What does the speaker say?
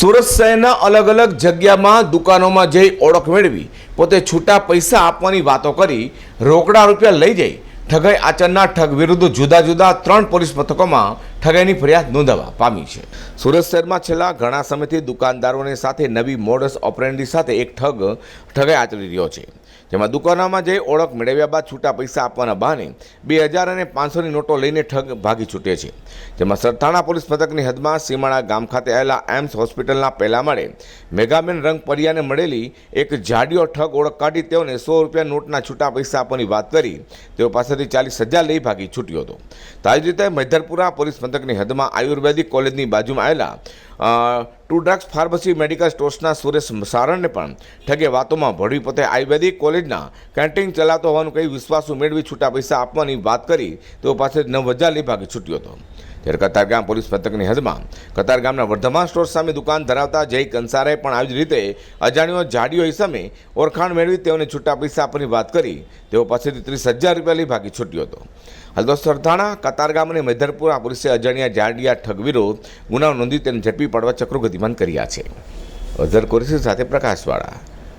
સુરત શહેરના અલગ અલગ જગ્યામાં દુકાનોમાં જઈ ઓળખ મેળવી, પોતે છૂટા પૈસા આપવાની વાતો કરી, રોકડા રૂપિયા લઈ જઈ, ઠગાઈ આચરનાર ઠગ વિરુદ્ધ જુદા જુદા ત્રણ પોલીસ મથકોમાં ઠગાઈની ફરિયાદ નોંધાવા પામી છે. સુરત શહેરમાં છેલ્લા ઘણા સમયથી દુકાનદારોની સાથે નવી મોડસ ઓપરેન્ડી સાથે એક ઠગ ઠગાઈ આચરી રહ્યો છે. જેમાં દુકાનોમાં જઈ ઓળખ મેળવ્યા બાદ છૂટા પૈસા આપવાના બહાને બે હજાર અને પાંચસોની નોટો લઈને ઠગ ભાગી છૂટે છે. જેમાં સરથાણા પોલીસ મથકની હદમાં સીમાણા ગામ ખાતે આવેલા એમ્સ હોસ્પિટલના પહેલા માળે મેગામેન રંગ પરિયાને મળેલી એક જાડીઓ ઠગ ઓળખ કાઢી તેઓને સો રૂપિયા નોટના છૂટા પૈસા આપવાની વાત કરી તેઓ પાસેથી ચાલીસ હજાર લઈ ભાગી છૂટ્યો હતો. તો આવી રીતે મૈધરપુરા પોલીસ મથકની હદમાં આયુર્વેદિક કોલેજની બાજુમાં આવેલા ટુ ડ્રગ્સ ફાર્મસી મેડિકલ સ્ટોર્સના સુરેશ સારણને પણ ઠગે વાતોમાં ભળવી પોતે આયુર્વેદિક કોલેજના કેન્ટીન ચલાવતો હોવાનું કહી વિશ્વાસુ મેળવી છૂટા પૈસા આપવાની વાત કરી તેઓ પાસે નવ હજાર લઈ છૂટ્યો હતો. ત્યારે કતારગામ પોલીસ મથકની હદમાં કતારગામના વર્ધમાન સ્ટોર સામે દુકાન ધરાવતા જય કંસારાએ પણ આવી જ રીતે અજાણ્યો જાડીઓ સામે ઓળખાણ મેળવી તેઓને છૂટા પૈસા આપવાની વાત કરી. તેઓ પાસેથી ત્રીસ હજાર રૂપિયા લઈ ભાગી છૂટ્યો હતો. હાલ તો સરથાણા, કતારગામ અને મૈધરપુરા પોલીસે અજાણ્યા જાડિયા ઠગ વિરુદ્ધ ગુનાઓ નોંધી તેને ઝડપી પાડવા ચક્રો ગતિમાન કર્યા છે. અઝર કુરેશી સાથે પ્રકાશવાળા